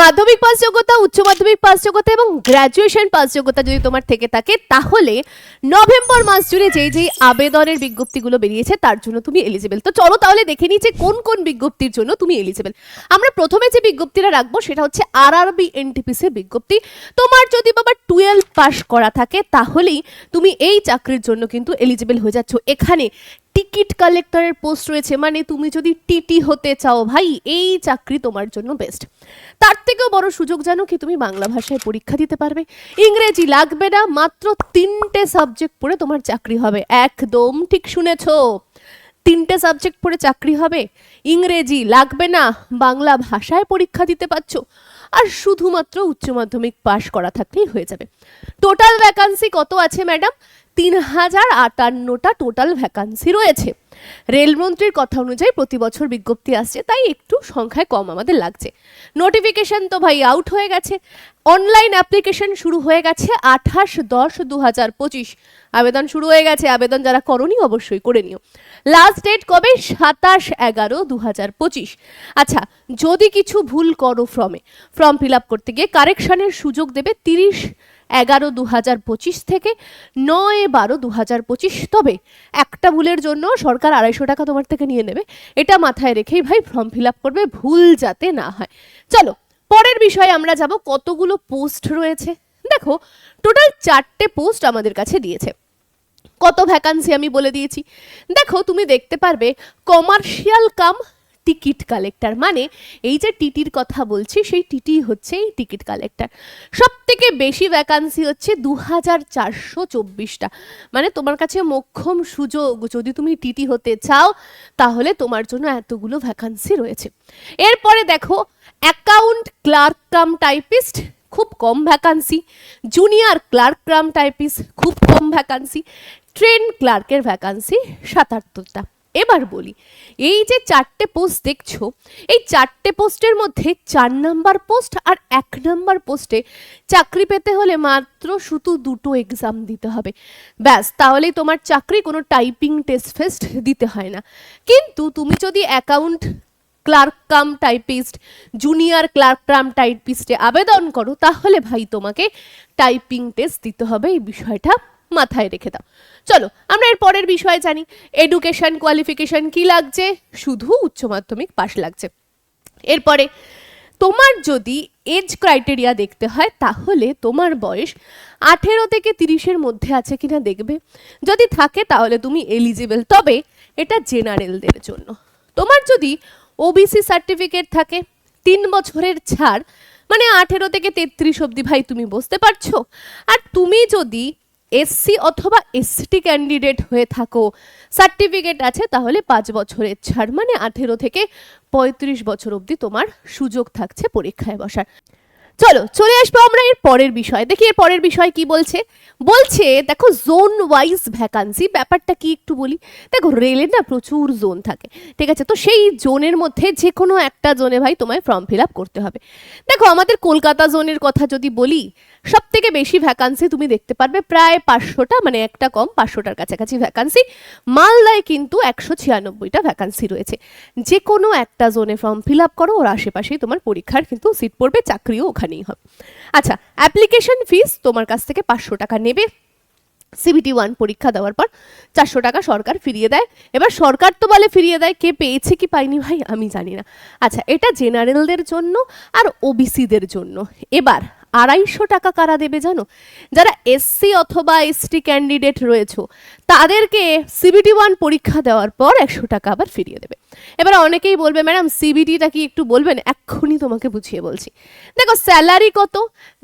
মাধ্যমিক পাস যোগ্যতা, উচ্চ মাধ্যমিক পাস যোগ্যতা এবং গ্র্যাজুয়েশন পাস যোগ্যতা যদি তোমার থেকে থাকে, তাহলে নভেম্বর মাস জুড়ে যেই যেই আবেদনের বিজ্ঞপ্তিগুলো বেরিয়েছে, তার জন্য তুমি এলিজিবল তো চলো তাহলে দেখে নিই কোন কোন বিজ্ঞপ্তির জন্য তুমি এলিজিবল আমরা প্রথমে যে বিজ্ঞপ্তিটা রাখব, সেটা হচ্ছে আর আর আরবি এনটিপিসির বিজ্ঞপ্তি। তোমার যদি বাবা টুয়েলভ পাস করা থাকে, তাহলেই তুমি এই চাকরির জন্য কিন্তু এলিজিবল হয়ে যাচ্ছ। এখানে টিকিট কালেক্টরের পোস্ট রয়েছে মানে তুমি যদি টিটি হতে চাও ভাই, এই চাকরি তোমার জন্য বেস্ট। তার থেকেও বড় সুযোগ জানো কি, তুমি বাংলা ভাষায় পরীক্ষা দিতে পারবে। ইংরেজি লাগবে না, মাত্র তিনটে সাবজেক্ট পড়ে তোমার চাকরি হবে। একদম ঠিক শুনেছো? তিনটে সাবজেক্ট পড়ে চাকরি হবে। ইংরেজি লাগবে না, বাংলা ভাষায় পরীক্ষা দিতে পারছ। আর শুধুমাত্র উচ্চ মাধ্যমিক পাশ করা থাকলেই হয়ে যাবে। টোটাল ভ্যাকান্সি কত আছে ম্যাডাম তিন হাজার আটান্নটা টোটাল ভ্যাকান্সি রয়েছে। রেলমন্ত্রীর কথা অনুযায়ী প্রতি বছর বিজ্ঞপ্তি আসছে, তাই একটু সংখ্যায় কম আমাদের লাগছে। নোটিফিকেশন তো ভাই আউট হয়ে গেছে। অনলাইন অ্যাপ্লিকেশন শুরু হয়ে গেছে আঠাশ দশ দু হাজার পঁচিশ। আবেদন শুরু হয়ে গেছে, আবেদন যারা করনি অবশ্যই করে নিও। লাস্ট ডেট কবে? সাতাশ এগারো দু হাজার পঁচিশ। আচ্ছা যদি কিছু ভুল করো ফর্মে ফর্ম ফিল আপ করতে গিয়ে কারেকশনের সুযোগ দেবে তিরিশ এগারো দু হাজার পঁচিশ থেকে নয় বারো দু হাজার পঁচিশ। তবে একটা ভুলের জন্য সরকার আড়াইশো টাকা তোমার থেকে নিয়ে নেবে। এটা মাথায় রেখেই ভাই ফর্ম ফিল আপ করবে, ভুল যাতে না হয়। চলো, পরের বিষয়ে আমরা যাব, কতগুলো পোস্ট রয়েছে। দেখো, টোটাল চারটে পোস্ট আমাদের কাছে দিয়েছে। কত ভ্যাকান্সি আমি বলে দিয়েছি। দেখো, তুমি দেখতে পারবে কমার্শিয়াল কাম টিকিট কালেক্টর। মানে এই যে টিটির কথা বলছি, সেই টিটি হচ্ছে এই টিকিট কালেক্টর। সব থেকে বেশি ভ্যাকান্সি হচ্ছে দু হাজার চারশো চব্বিশটা। মানে তোমার কাছে মোক্ষম সুযোগ, যদি তুমি টিটি হতে চাও, তাহলে তোমার জন্য এতগুলো ভ্যাকান্সি রয়েছে। এরপরে দেখো অ্যাকাউন্ট ক্লার্ক কাম টাইপিস্ট খুব কম vacancy junior clerk cum typist খুব কম ভ্যাকান্সি ট্রেন ক্লার্কের ভ্যাকান্সি সাতাত্তরটা। এবার বলি, এই যে চারটে পোস্ট দেখছ, এই চারটে পোস্টের মধ্যে চার নাম্বার পোস্ট আর এক নাম্বার পোস্টে চাকরি পেতে হলে মাত্র শুধু দুটো এক্সাম দিতে হবে। ব্যাস, তাহলেই তোমার চাকরি কোনো টাইপিং টেস্ট ফেস্ট দিতে হয় না। কিন্তু তুমি যদি account clerk cum typist junior clerk cum টাইপিস্টে আবেদন করো, তাহলে ভাই তোমাকে টাইপিং টেস্ট দিতে হবে, এই বিষয়টা মাথায় রেখে দাও। চলো, আমরা এর পরের বিষয়ে জানি। এডুকেশন কোয়ালিফিকেশন কি লাগছে? শুধু উচ্চ মাধ্যমিক পাশ লাগছে। এরপরে, তোমার যদি এজ ক্রাইটেরিয়া দেখতে হয়, তাহলে তোমার বয়স আঠেরো থেকে তিরিশের মধ্যে আছে কিনা দেখবে। যদি থাকে, তাহলে তুমি এলিজিবল তবে এটা জেনারেলদের জন্য। তোমার যদি ওবিসি সার্টিফিকেট থাকে, তিন বছরের ছাড় মানে আঠেরো থেকে তেত্রিশ অবধি ভাই, তুমি বসতে পারছ? আর তুমি যদি এসসি অথবা এসটি ক্যান্ডিডেট হয়ে থাকো। সার্টিফিকেট আছে, তাহলে পাঁচ বছরের ছাড় মানে আঠেরো থেকে পঁয়ত্রিশ বছর অবধি তোমার সুযোগ থাকছে পরীক্ষায় বসার। চলো, চলে আসব আমরা এর পরের বিষয়। দেখি এর পরের বিষয় কি বলছে? বলছে, দেখো জোন ওয়াইজ ভ্যাকান্সি ব্যাপারটা কি একটু বলি? দেখো রেলের না প্রচুর জোন থাকে, ঠিক আছে? তো সেই জোনের মধ্যে যে কোনো একটা জোনে ভাই তোমায় ফর্ম ফিল আপ করতে হবে। দেখো, আমাদের কলকাতা জোনের কথা যদি বলি সব থেকে বেশি ভ্যাকান্সি তুমি দেখতে পারবে প্রায় পাঁচশোটা মানে একটা কম পাঁচশোটার কাছাকাছি ভ্যাকান্সি মালদায় কিন্তু একশো ছিয়ানব্বইটা ভ্যাকান্সি রয়েছে। যে কোনো একটা জোনে ফর্ম ফিল আপ করো, ওর আশেপাশেই তোমার পরীক্ষার কিন্তু সিট পড়বে, চাকরিও ওখানেই হবে। আচ্ছা অ্যাপ্লিকেশন ফিস তোমার কাছ থেকে পাঁচশো টাকা নেবে। সিবিটি ওয়ান পরীক্ষা দেওয়ার পর চারশো টাকা সরকার ফিরিয়ে দেয়। এবার সরকার তো বলে ফিরিয়ে দেয়, কে পেয়েছে কি পাইনি ভাই, আমি জানি না। আচ্ছা এটা জেনারেলদের জন্য আর ওবিসিদের জন্য। এবার আড়াইশো টাকা কারা দেবে জানো? যারা এসসি অথবা এসটি ক্যান্ডিডেট রয়েছে, তাদেরকে সিবিটি ওয়ান পরীক্ষা দেওয়ার পর একশো টাকা আবার ফিরিয়ে দেবে। এবার অনেকেই বলবে, ম্যাডাম সিবিটিটা কি একটু বলবেন? এক্ষুনি তোমাকে বুঝিয়ে বলছি। দেখো স্যালারি কত?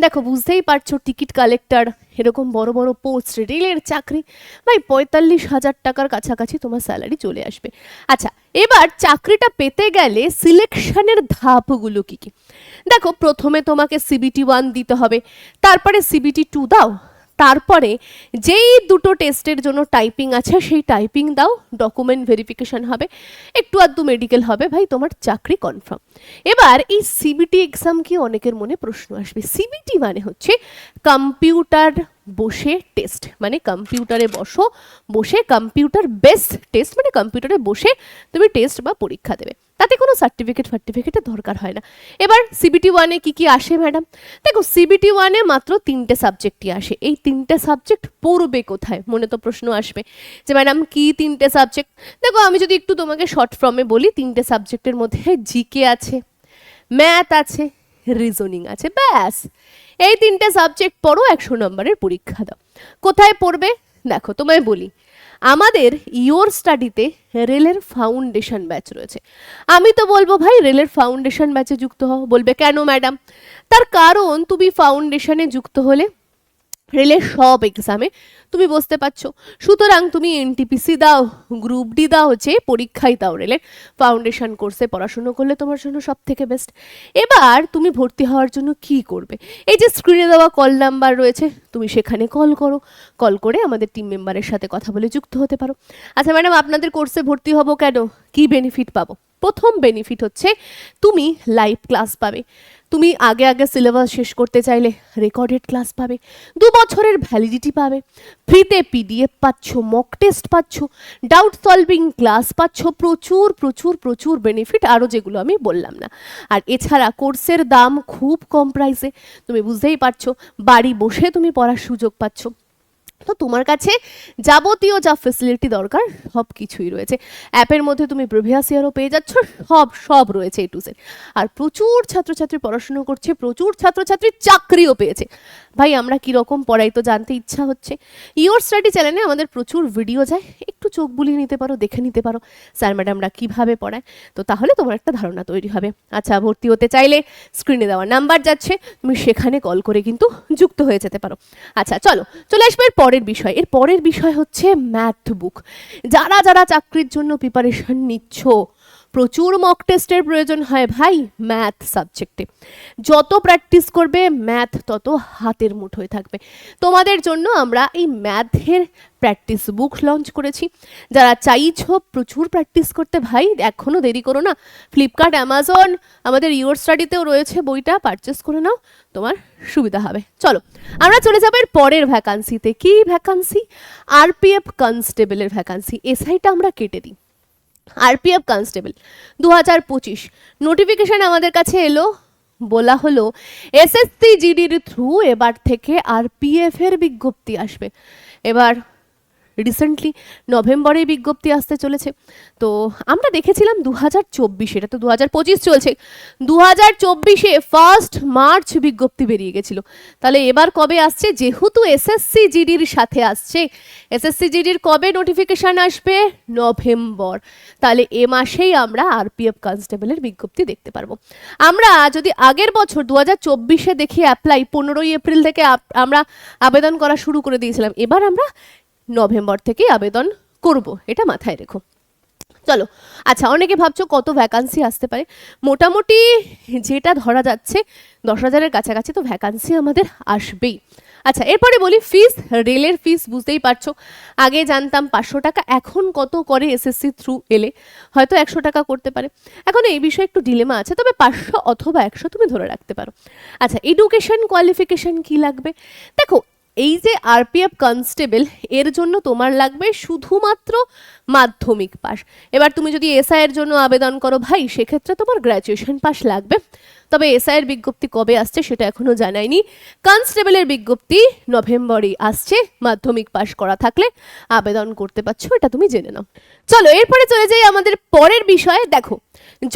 দেখো, বুঝতেই পারছ টিকিট কালেক্টর এরকম বড় বড় পোস্ট রেলের চাকরি। ভাই, পঁয়তাল্লিশ হাজার টাকার কাছাকাছি তোমার স্যালারি চলে আসবে। আচ্ছা এবার চাকরিটা পেতে গেলে সিলেকশনের ধাপগুলো কি কি? দেখো, প্রথমে তোমাকে সিবিটি ওয়ান দিতে হবে, তারপরে সিবিটি টু দাও তারপরে যেই দুটো টেস্টের জন্য টাইপিং আছে, সেই টাইপিং দাও ডকুমেন্ট ভেরিফিকেশন হবে, একটু আধটু মেডিকেল হবে, ভাই তোমার চাকরি কনফার্ম এবার এই সিবিটি এক্সাম কি অনেকের মনে প্রশ্ন আসবে। সিবিটি মানে হচ্ছে কম্পিউটার বসে টেস্ট মানে কম্পিউটারে বসো, বসে কম্পিউটার বেস্ট টেস্ট মানে কম্পিউটারে বসে তুমি টেস্ট বা পরীক্ষা দেবে। তাতে কোনো সার্টিফিকেট ফার্টিফিকেটের দরকার হয় না। এবার সিবিটি ওয়ানে কি কি আসে ম্যাডাম দেখো সিবিটি ওয়ানে মাত্র তিনটে সাবজেক্টই আসে। এই তিনটে সাবজেক্ট পড়বে কোথায়? মনে তো প্রশ্ন আসবে যে ম্যাডাম কি তিনটে সাবজেক্ট দেখো, আমি যদি একটু তোমাকে শর্ট ফর্মে বলি, তিনটে সাবজেক্টের মধ্যে জিকে আছে ম্যাথ আছে রিজনিং আছে, ব্যাস। এই তিনটে সাবজেক্ট পড়ো, একশো নম্বরের পরীক্ষা দাও। কোথায় পড়বে? দেখো, তোমায় বলি। আমাদের ইয়োর স্টাডিতে রেলের ফাউন্ডেশন ব্যাচ রয়েছে। আমি তো বলব, ভাই, রেলের ফাউন্ডেশন ব্যাচে যুক্ত হও। বলবে, কেন ম্যাডাম তার কারণ, তুমি ফাউন্ডেশনে যুক্ত হলে রেলের সব এক্সামে তুমি বসতে পারছ। সুতরাং তুমি এনটিপিসি দাও গ্রুপ ডি দাও, যে পরীক্ষাই দাও রেলের। ফাউন্ডেশন কোর্সে পড়াশুনো করলে তোমার জন্য সব থেকে বেস্ট এবার তুমি ভর্তি হওয়ার জন্য কি করবে? এই যে স্ক্রিনে দেওয়া কল নাম্বার রয়েছে, তুমি সেখানে কল করো। কল করে আমাদের টিম মেম্বারের সাথে কথা বলে যুক্ত হতে পারো। আচ্ছা ম্যাডাম আপনাদের কোর্সে ভর্তি হব কেন? কি বেনিফিট পাবো? প্রথম বেনিফিট হচ্ছে তুমি লাইভ ক্লাস পাবে। তুমি আগে আগে সিলেবাস শেষ করতে চাইলে রেকর্ডেড ক্লাস পাবে। দু বছরের ভ্যালিডিটি পাবে। ফ্রিতে পিডিএফ পাচ্ছ মক টেস্ট পাচ্ছ ডাউট সলভিং ক্লাস পাচ্ছ, প্রচুর প্রচুর প্রচুর বেনিফিট আরও যেগুলো আমি বললাম না। আর এছাড়া কোর্সের দাম খুব কম প্রাইসে তুমি বুঝতেই পারছ, বাড়ি বসে তুমি পড়ার সুযোগ পাচ্ছ। তো তোমার কাছে যাবতীয় যা ফেসিলিটি দরকার, সব কিছুই রয়েছে। অ্যাপের মধ্যে তুমি প্রিভিয়াস ইয়ারও পেয়ে যাচ্ছ, সব সব রয়েছে এ টু জেড আর প্রচুর ছাত্রছাত্রী পড়াশুনো করছে, প্রচুর ছাত্রছাত্রী চাকরিও পেয়েছে। ভাই, আমরা কীরকম পড়াই তো জানতে ইচ্ছা হচ্ছে। ইয়োর স্টাডি চ্যানেলে আমাদের প্রচুর ভিডিও যায়। একটু চোখ বুলিয়ে নিতে পারো, দেখে নিতে পারো, স্যার, ম্যাডামরা কীভাবে পড়ায়। তো তাহলে তোমার একটা ধারণা তৈরি হবে। আচ্ছা ভর্তি হতে চাইলে স্ক্রিনে দেওয়া নাম্বার যাচ্ছে, তুমি সেখানে কল করে কিন্তু যুক্ত হয়ে যেতে পারো। আচ্ছা চলো, চলে আসবে পরের বিষয়। এর পরের বিষয় হচ্ছে ম্যাথ বুক যারা যারা চাকরির জন্য প্রিপারেশন নিচ্ছ প্রচুর মক টেস্টের প্রয়োজন হয় ভাই ম্যাথ সাবজেক্টে যত প্র্যাকটিস করবে ম্যাথ তত হাতের মুঠোয় থাকবে। তোমাদের জন্য আমরা এই ম্যাথের প্র্যাকটিস বুক লঞ্চ করেছি। যারা চাইছো প্রচুর প্র্যাকটিস করতে ভাই এখনও দেরি করো না। ফ্লিপকার্ট অ্যামাজন আমাদের ইউর স্টাডিতেও রয়েছে বইটা পারচেস করে নাও, তোমার সুবিধা হবে। চলো, আমরা চলে যাব এর পরের ভ্যাকান্সিতে কি ভ্যাকান্সি আরপিএফ কনস্টেবলের ভ্যাকান্সি এসআইটা আমরা কেটে দিই। RPF constable. দু হাজার পঁচিশ নোটিফিকেশান আমাদের কাছে এলো। বলা হলো, এসএসসি জিডির থ্রু এবার থেকে আরপিএফ এর বিজ্ঞপ্তি আসবে। এবার রিসেন্টলি নভেম্বরে বিজ্ঞপ্তি আসতে চলেছে। তো আমরা দেখেছিলাম দু হাজার চব্বিশে, এটা তো দু হাজার পঁচিশ চলছে। দু হাজার চব্বিশে ফার্স্ট মার্চ বিজ্ঞপ্তি বেরিয়ে গেছিল। তাহলে এবার কবে আসছে? যেহেতু এসএসসি জিডির সাথে আসছে এসএসসি জিডির কবে নোটিফিকেশান আসবে? নভেম্বর তাহলে এ মাসেই আমরা আরপিএফ কনস্টেবলের বিজ্ঞপ্তি দেখতে পারব। আমরা যদি আগের বছর দু হাজার চব্বিশে দেখি অ্যাপ্লাই পনেরোই এপ্রিল থেকে আমরা আবেদন করা শুরু করে দিয়েছিলাম। এবার আমরা নভেম্বর থেকেই আবেদন করব, এটা মাথায় রেখো। চলো আচ্ছা অনেকে ভাবছ কত ভ্যাকান্সি আসতে পারে। মোটামুটি যেটা ধরা যাচ্ছে, দশ হাজারের কাছাকাছি তো ভ্যাকান্সি আমাদের আসবেই। আচ্ছা এরপরে বলি ফিস রেলের ফিস বুঝতেই পারছ। আগে জানতাম পাঁচশো টাকা, এখন কত করে এসএসসি থ্রু এলে? হয়তো একশো টাকা করতে পারে। এখন এই বিষয়ে একটু ডিলেমা আছে, তবে পাঁচশো অথবা একশো তুমি ধরে রাখতে পারো। আচ্ছা এডুকেশন কোয়ালিফিকেশন কি লাগবে? দেখো এই যে আরপিএফ কনস্টেবল এর জন্য তোমার লাগবে শুধুমাত্র মাধ্যমিক পাস এবার তুমি যদি এসআই এর জন্য আবেদন করো, ভাই, সেক্ষেত্রে তোমার গ্র্যাজুয়েশন পাস লাগবে। তবে এসআই এর বিজ্ঞপ্তি কবে আসছে সেটা এখনও জানায়নি কনস্টেবলের বিজ্ঞপ্তি নভেম্বরেই আসছে। মাধ্যমিক পাস করা থাকলে আবেদন করতে পারছ, এটা তুমি জেনে নাও। চলো, এরপরে চলে যাই আমাদের পরের বিষয়ে। দেখো,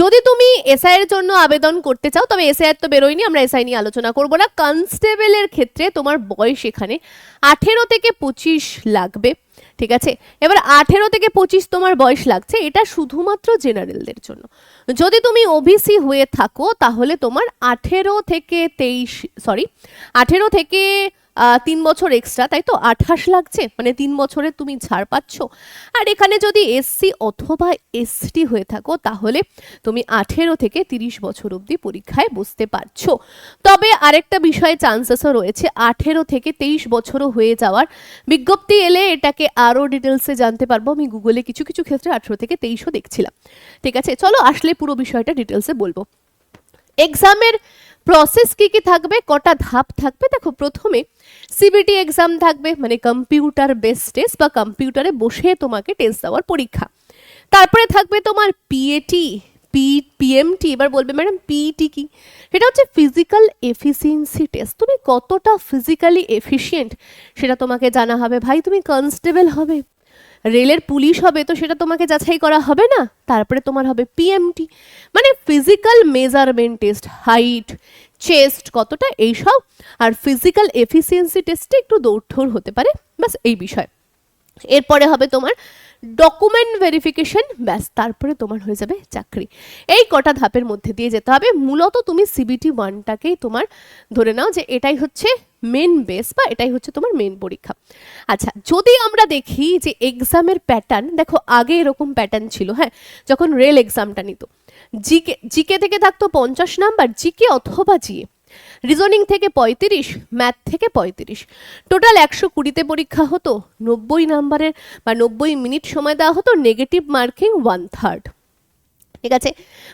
যদি তুমি এসআই এর জন্য আবেদন করতে চাও, তবে এসআই তো বেরোয়নি, আমরা এসআই নিয়ে আলোচনা করব না। কনস্টেবলের ক্ষেত্রে তোমার বয়স এখানে আঠেরো থেকে পঁচিশ লাগবে, ঠিক আছে? এবার আঠেরো থেকে পঁচিশ তোমার বয়স লাগছে, এটা শুধুমাত্র জেনারেলদের জন্য। যদি তুমি ওবিসি হয়ে থাকো, তাহলে তোমার আঠেরো থেকে তেইশ সরি আঠেরো থেকে তিন বছর এক্সট্রা তাই তো? আঠাশ লাগছে? মানে তিন বছরে তুমি ছাড় পাচ্ছ? আর এখানে যদি এসসি অথবা এসটি হয়ে থাকো, তাহলে তুমি আঠেরো থেকে তিরিশ বছর অবধি পরীক্ষায় বসতে পারছ। তবে আরেকটা বিষয়ে চান্সেসও রয়েছে। আঠেরো থেকে তেইশ বছরও হয়ে যাওয়ার বিজ্ঞপ্তি এলে এটাকে আরও ডিটেলসে জানতে পারব। আমি গুগলে কিছু কিছু ক্ষেত্রে আঠেরো থেকে তেইশও দেখছিলাম। ঠিক আছে, চলো আসলে পুরো বিষয়টা ডিটেলসে বলব। এক্সামের প্রসেস কি কি থাকবে, কটা ধাপ থাকবে? দেখো, প্রথমে সিবিটি এক্সাম থাকবে মানে কম্পিউটার বেস টেস্ট বা কম্পিউটারে বসে তোমাকে টেস্ট দেওয়ার পরীক্ষা। তারপরে থাকবে তোমার পিএটি পি পিএমটি এবার বলবে, ম্যাডাম পিইটি কি? সেটা হচ্ছে ফিজিক্যাল এফিসিয়েন্সি টেস্ট তুমি কতটা ফিজিক্যালি এফিশিয়েন্ট সেটা তোমাকে জানা হবে। ভাই, তুমি কনস্টেবল হবে। রেলের পুলিশ হবে তো সেটা তোমাকে যাচাই করা হবে না? তারপরে তোমার হবে পিএমটি মানে physical measurement test height chest কতটা এইসব, আর ফিজিক্যাল এফিসিয়েন্সি টেস্টে একটু দৌড়ঠোর হতে পারে, ব্যাস এই বিষয়। এরপরে হবে তোমার ডকুমেন্ট ভেরিফিকেশন ব্যাস তারপরে তোমার হয়ে যাবে চাকরি। এই কটা ধাপের মধ্যে দিয়ে যেতে হবে। মূলত তুমি সিবিটি ওয়ানটাকেই তোমার ধরে নাও যে এটাই হচ্ছে মেন বেস বা এটাই হচ্ছে তোমার মেন পরীক্ষা। আচ্ছা যদি আমরা দেখি যে এক্সামের প্যাটার্ন দেখো আগে এরকম প্যাটার্ন ছিল হ্যাঁ যখন রেল এক্সামটা নিত। জিকে জিকে থেকে থাকতো পঞ্চাশ নাম্বার জিকে অথবা জিএ রিজনিং থেকে পঁয়ত্রিশ ম্যাথ থেকে পঁয়ত্রিশ। টোটাল একশো কুড়িতে পরীক্ষা হতো, নব্বই নাম্বারের বা নব্বই মিনিট সময় দেওয়া হতো নেগেটিভ মার্কিং ওয়ান থার্ড ঠিক আছে?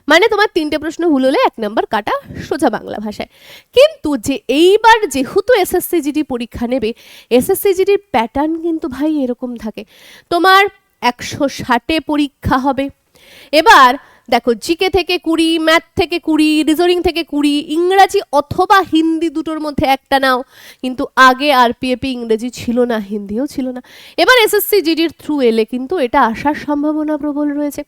মানে তোমার তিনটে প্রশ্ন ভুল হলে এক নাম্বার কাটা সোজা বাংলা ভাষায়। কিন্তু যে এইবার যেহেতু এসএসসি জিডি পরীক্ষা নেবে এসএসসি জিডির প্যাটার্ন কিন্তু ভাই এরকম থাকে। তোমার একশো ষাটে পরীক্ষা হবে। এবার দেখো, জিকে থেকে কুড়ি, ম্যাথ থেকে কুড়ি, রিজনিং থেকে কুড়ি, ইংরাজি অথবা হিন্দি দুটোর মধ্যে একটা নাও। কিন্তু আগে আর আরপিএপি ইংরেজি ছিল না, হিন্দিও ছিল না। এবার এসএসসি জিডির থ্রু এলে কিন্তু এটা আসার সম্ভাবনা প্রবল রয়েছে।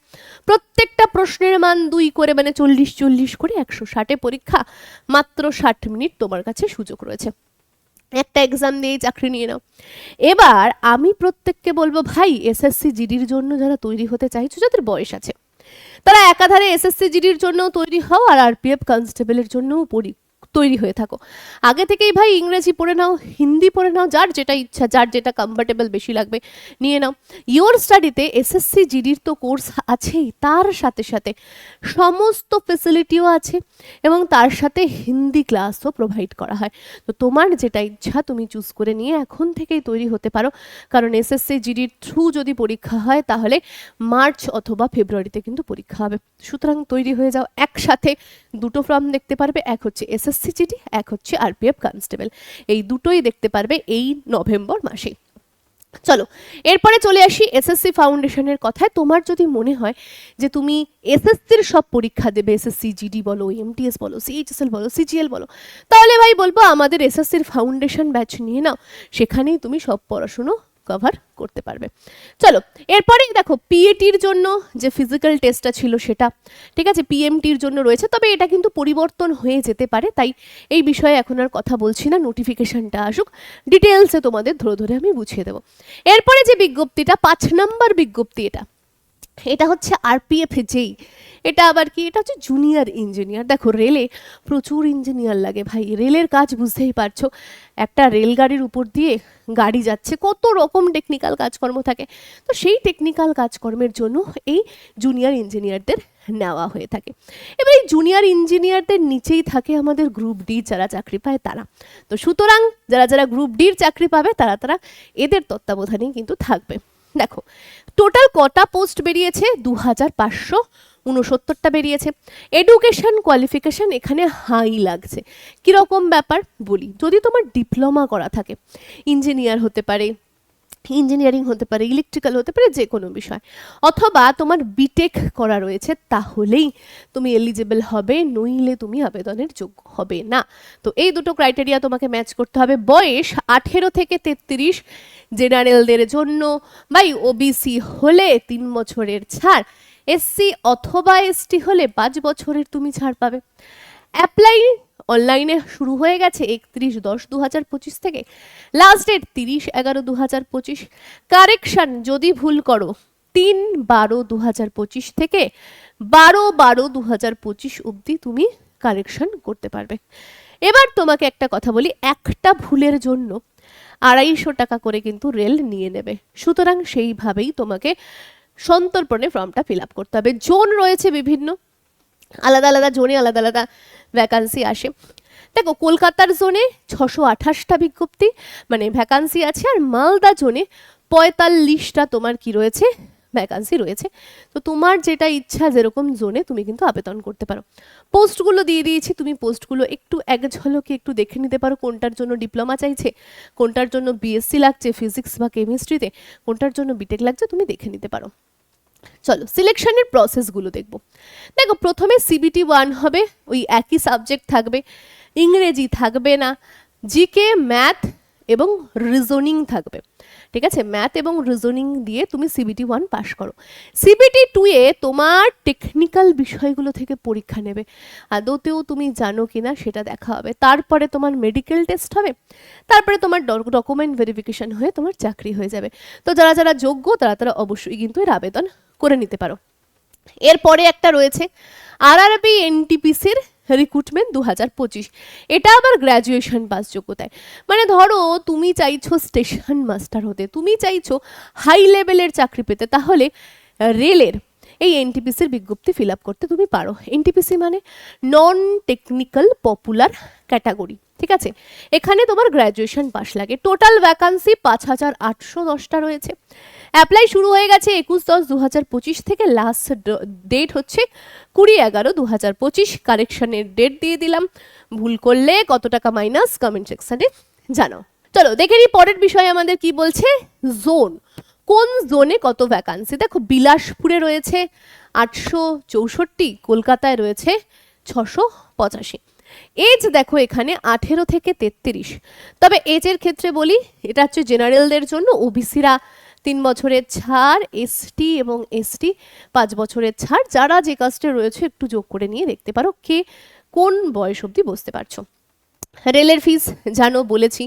প্রত্যেকটা প্রশ্নের মান দুই করে মানে চল্লিশ চল্লিশ করে একশো ষাটে পরীক্ষা, মাত্র ষাট মিনিট তোমার কাছে সুযোগ রয়েছে। একটা এক্সাম দিয়ে চাকরি নিয়ে নাও। এবার আমি প্রত্যেককে বলব, ভাই এসএসসি জিডির জন্য যারা তৈরি হতে চাইছো, যাদের বয়স আছে তারা একাধারে এসএসসি জিডির জন্য তৈরি হও আর আরপিএফ কনস্টেবলের জন্যও পড়ি তৈরি হয়ে থাকো। আগে থেকেই ভাই ইংরেজি পড়ে নাও, হিন্দি পড়ে নাও, যার যেটা ইচ্ছা, যার যেটা কমফর্টেবল বেশি লাগবে, নিয়ে নাও। ইওর স্টাডিতে এসএসসি জিডির তো কোর্স আছেই, তার সাথে সাথে সমস্ত ফেসিলিটিও আছে এবং তার সাথে হিন্দি ক্লাসও প্রোভাইড করা হয়। তো তোমার যেটা ইচ্ছা, তুমি চুজ করে নিয়ে এখন থেকেই তৈরি হতে পারো। কারণ এসএসসি জিডির থ্রু যদি পরীক্ষা হয়, তাহলে মার্চ অথবা ফেব্রুয়ারিতে কিন্তু পরীক্ষা হবে। সুতরাং তৈরি হয়ে যাও। একসাথে দুটো ফর্ম দেখতে পারবে, এক হচ্ছে এসএসসি জিডি এক হচ্ছে আরপিএফ কনস্টেবল। এই দুটোই দেখতে পারবে এই নভেম্বর মাসে। চলো, এরপরে চলে আসি এসএসসি ফাউন্ডেশনের কথায়। তোমার যদি মনে হয় যে তুমি এসএসসির সব পরীক্ষা দেবে এসএসসি জিডি বলো এমটিএস বলো সিএইচএসএল বলো সিজিএল বলো, তাহলে ভাই বলব আমাদের এসএসসির ফাউন্ডেশন ব্যাচ নিয়ে নাও। সেখানেই তুমি সব পড়াশুনো কভার করতে পারবে। চলো, এরপরে দেখো পিএটির জন্য যে ফিজিক্যাল টেস্টটা ছিল সেটা, ঠিক আছে? পিএমটির জন্য রয়েছে, তবে এটা কিন্তু পরিবর্তন হয়ে যেতে পারে, তাই এই বিষয়ে এখন আর কথা বলছি না নোটিফিকেশনটা আসুক। ডিটেলসে তোমাদের ধরে ধরে আমি বুঝিয়ে দেবো। এরপরে যে বিজ্ঞপ্তিটা, পাঁচ নম্বর বিজ্ঞপ্তি এটা। এটা হচ্ছে আরপিএফ যেই, এটা আবার কি? এটা হচ্ছে জুনিয়র ইঞ্জিনিয়ার দেখো রেলে প্রচুর ইঞ্জিনিয়ার লাগে ভাই। রেলের কাজ বুঝতেই পারছ। একটা রেলগাড়ির উপর দিয়ে গাড়ি যাচ্ছে, কত রকম টেকনিক্যাল কাজকর্ম থাকে। তো সেই টেকনিক্যাল কাজকর্মের জন্য এই জুনিয়র ইঞ্জিনিয়ারদের নেওয়া হয়ে থাকে। এবার এই জুনিয়র ইঞ্জিনিয়ারদের নিচেই থাকে আমাদের গ্রুপ ডি যারা চাকরি পায় তারা। তো সুতরাং, যারা যারা গ্রুপ ডির চাকরি পাবে, তারা তারা এদের তত্ত্বাবধানেই কিন্তু থাকবে। দেখো টোটাল কটা পোস্ট বেরিয়েছে? দু হাজার পাঁচশো উনসত্তরটা বেরিয়েছে। এডুকেশন কোয়ালিফিকেশন এখানে হাই লাগছে। কীরকম ব্যাপার? বলি, যদি তোমার ডিপ্লোমা করা থাকে ইঞ্জিনিয়ার হতে পারে ইঞ্জিনিয়ারিং হতে পারে ইলেকট্রিক্যাল হতে পারে, যে কোনো বিষয়, অথবা তোমার বিটেক করা রয়েছে, তাহলেই তুমি এলিজিবল হবে, নইলে তুমি আবেদনের যোগ্য হবে না। তো এই দুটো ক্রাইটেরিয়া তোমাকে ম্যাচ করতে হবে। বয়স আঠেরো থেকে তেত্রিশ জেনারেলদের জন্য। বাই ওবিসি হলে তিন বছরের ছাড় এসসি অথবা এসটি হলে পাঁচ বছরের তুমি ছাড় পাবে। অ্যাপ্লাই অনলাইনে শুরু হয়ে গেছে একত্রিশ দশ দু হাজার পঁচিশ থেকে। লাস্ট ডেট তিরিশ এগারো দু হাজার পঁচিশ। কারেকশন যদি ভুল করো, তিন বারো দু হাজার পঁচিশ থেকে বারো বারো দু হাজার পঁচিশ অবধি তুমি কারেকশন করতে পারবে। এবার তোমাকে একটা কথা বলি, একটা ভুলের জন্য আড়াইশো টাকা করে কিন্তু রেল নিয়ে নেবে। সুতরাং সেইভাবেই তোমাকে সন্তর্পণে ফর্মটা ফিল আপ করতে হবে। জোন রয়েছে বিভিন্ন। আলাদা আলাদা জোনে আলাদা আলাদা ভ্যাকান্সি আসে। দেখো, কলকাতার জোনে ছশো আঠাশটা বিজ্ঞপ্তি মানে ভ্যাকান্সি আছে, আর মালদা জোনে পঁয়তাল্লিশটা তোমার কি রয়েছে? ভ্যাকান্সি রয়েছে। তো তোমার যেটা ইচ্ছা যেরকম জোনে তুমি কিন্তু আবেদন করতে পারো। পোস্টগুলো দিয়ে দিয়েছি, তুমি পোস্টগুলো একটু এক ঝলকে একটু দেখে নিতে পারো কোনটার জন্য ডিপ্লোমা চাইছে, কোনটার জন্য বিএসসি লাগছে ফিজিক্স বা কেমিস্ট্রিতে কোনটার জন্য বিটেক লাগছে তুমি দেখে নিতে পারো। চলো সিলেকশনের প্রসেসগুলো দেখব। দেখো, প্রথমে সিবিটি ওয়ান হবে, ওই একই সাবজেক্ট থাকবে, ইংরেজি থাকবে না জিকে ম্যাথ এবং রিজনিং থাকবে। ঠিক আছে? ম্যাথ এবং রিজনিং দিয়ে তুমি সিবিটি ওয়ান পাশ করো। সিবিটি টু এ তোমার টেকনিক্যাল বিষয়গুলো থেকে পরীক্ষা নেবে। আদতেও তুমি জানো কিনা সেটা দেখা হবে। তারপরে তোমার মেডিকেল টেস্ট হবে। তারপরে তোমার ডকুমেন্ট ভেরিফিকেশন হয়ে তোমার চাকরি হয়ে যাবে। তো যারা যারা যোগ্য, তারা তারা অবশ্যই কিন্তু এর আবেদন করে নিতে পারো। এরপরে একটা রয়েছে আর আর আরআরবি এনটিপিসির রিক্রুটমেন্ট দু হাজার পঁচিশ। এটা আবার গ্র্যাজুয়েশন পাস যোগ্যতায়। মানে ধরো, তুমি চাইছো স্টেশন মাস্টার হতে, তুমি চাইছো হাই লেভেলের চাকরি পেতে, তাহলে রেলের এই এনটিপিসির বিজ্ঞপ্তি ফিল আপ করতে তুমি পারো। এনটিপিসি মানে নন টেকনিক্যাল পপুলার ক্যাটাগরি ঠিক আছে? এখানে তোমার গ্র্যাজুয়েশন পাস লাগে। টোটাল ভ্যাকান্সি পাঁচ হাজার আটশো দশটা রয়েছে। অ্যাপ্লাই শুরু হয়ে গেছে একুশ দশ দু হাজার পঁচিশ থেকে লাস্ট ডেট হচ্ছে কুড়ি এগারো দু হাজার পঁচিশ। কারেকশনের ডেট দিয়ে দিলাম। ভুল করলে কত টাকা মাইনাস কমেন্ট সেকশনে জানাও। চলো, দেখে নিই পরের বিষয়ে আমাদের কি বলছে। জোন কোন জোনে কত ভ্যাকান্সি দেখো, বিলাসপুরে রয়েছে আটশো চৌষট্টি, কলকাতায় রয়েছে ছশো পঁচাশি। এজ দেখো এখানে আঠেরো থেকে তেত্রিশ। তবে এজের ক্ষেত্রে বলি, এটা হচ্ছে জেনারেলদের জন্য ওবিসিরা তিন বছরের ছাড় এসটি এবং এসটি পাঁচ বছরের ছাড়। যারা যে কাস্টে রয়েছে, একটু যোগ করে নিয়ে দেখতে পারো কে কোন বয়স অবধি বসতে পারছ। রেলের ফিস জানো, বলেছি,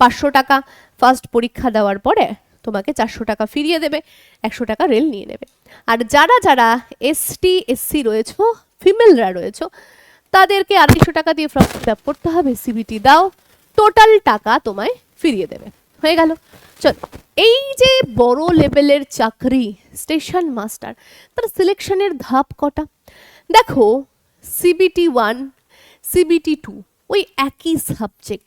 পাঁচশো টাকা। ফার্স্ট পরীক্ষা দেওয়ার পরে তোমাকে চারশো টাকা ফিরিয়ে দেবে, একশো টাকা রেল নিয়ে নেবে। আর যারা যারা এসটি এসসি রয়েছো ফিমেলরা রয়েছো, তাদেরকে আড়াইশো টাকা দিয়ে ফর্ম ফিল আপ করতে হবে সিবিটি দাও টোটাল টাকা তোমায় ফিরিয়ে দেবে। হয়ে গেল। চলো, এই যে বড় লেভেলের চাকরি স্টেশন মাস্টার তার সিলেকশনের ধাপ কটা? দেখো সিবিটি ওয়ান সিবিটি টু ওই একই সাবজেক্ট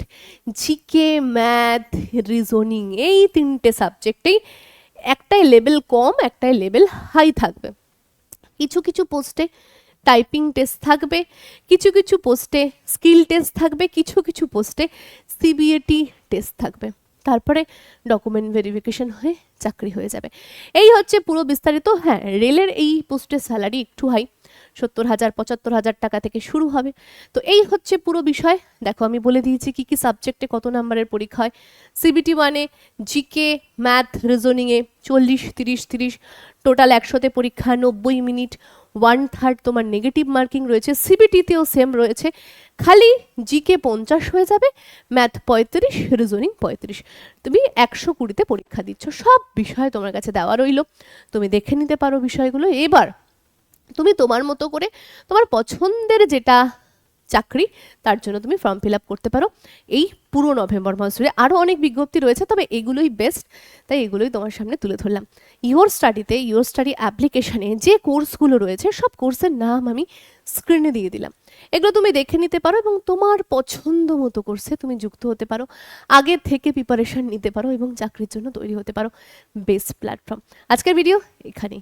জিকে ম্যাথ রিজনিং এই তিনটে সাবজেক্টেই একটাই লেভেল কম, একটাই লেভেল হাই থাকবে। কিছু কিছু পোস্টে টাইপিং টেস্ট থাকবে, কিছু কিছু পোস্টে স্কিল টেস্ট থাকবে, কিছু কিছু পোস্টে সিবিএটি টেস্ট থাকবে। তারপরে ডকুমেন্ট ভেরিফিকেশন হয়ে চাকরি হয়ে যাবে। এই হচ্ছে পুরো বিস্তারিত। হ্যাঁ রেলের এই পোস্টের স্যালারি একটু হাই সত্তর হাজার, পঁচাত্তর হাজার টাকা থেকে শুরু হবে। তো এই হচ্ছে পুরো বিষয়। দেখো, আমি বলে দিয়েছি কি কি সাবজেক্টে কত নাম্বারের পরীক্ষা হয়। সিবিটি ওয়ানে জিকে ম্যাথ রিজনিংয়ে চল্লিশ, তিরিশ তিরিশ টোটাল একশোতে পরীক্ষা, নব্বই মিনিট ওয়ান থার্ড তোমার নেগেটিভ মার্কিং রয়েছে। সিবিটিতেও সেম রয়েছে। খালি জিকে পঞ্চাশ হয়ে যাবে ম্যাথ পঁয়ত্রিশ রিজনিং পঁয়ত্রিশ। তুমি একশো কুড়িতে পরীক্ষা দিচ্ছ। সব বিষয় তোমার কাছে দেওয়া রইল। তুমি দেখে নিতে পারো বিষয়গুলো। এবার তুমি তোমার মতো করে তোমার পছন্দের যেটা চাকরি, তার জন্য তুমি ফর্ম ফিল আপ করতে পারো। এই পুরো নভেম্বর মাস জুড়ে আরও অনেক বিজ্ঞপ্তি রয়েছে, তবে এগুলোই বেস্ট তাই এগুলোই তোমার সামনে তুলে ধরলাম। ইওর স্টাডিতে ইওর স্টাডি অ্যাপ্লিকেশানে যে কোর্সগুলো রয়েছে, সব কোর্সের নাম আমি স্ক্রিনে দিয়ে দিলাম। এগুলো তুমি দেখে নিতে পারো এবং তোমার পছন্দ মতো কোর্সে তুমি যুক্ত হতে পারো। আগে থেকে প্রিপারেশন নিতে পারো এবং চাকরির জন্য তৈরি হতে পারো। বেস্ট প্ল্যাটফর্ম আজকের ভিডিও এখানেই।